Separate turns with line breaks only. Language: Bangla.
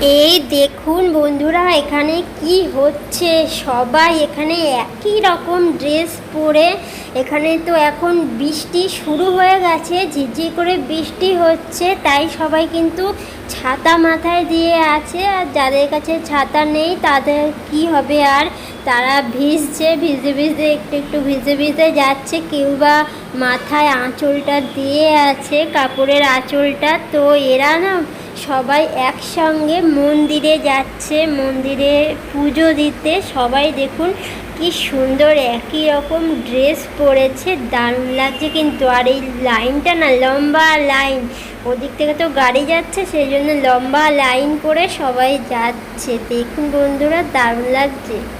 এই দেখুন বন্ধুরা, এখানে কি হচ্ছে? সবাই এখানে একই রকম ড্রেস পরে, এখানে তো এখন বৃষ্টি শুরু হয়ে গেছে ঝিঝি করে বৃষ্টি হচ্ছে, তাই সবাই কিন্তু ছাতা মাথায় দিয়ে আছে, আর যাদের কাছে ছাতা নেই তাদের কি হবে আর তারা ভিজছে, ভিজে ভিজে, একটু একটু ভিজে ভিজে যাচ্ছে। কেউ বা মাথায় আঁচলটা দিয়ে আছে, কাপড়ের আঁচলটা। তো এরা না সবাই একসঙ্গে মন্দিরে যাচ্ছে, মন্দিরে পুজো দিতে। সবাই দেখুন কি সুন্দর, একই রকম ড্রেস পরেছে, দারুণ লাগছে কিন্তু। আর এই লাইনটা না লম্বা লাইন। ওদিক থেকে তো গাড়ি যাচ্ছে সেই জন্য লম্বা লাইন করে সবাই যাচ্ছে। দেখুন বন্ধুরা, দারুণ লাগছে।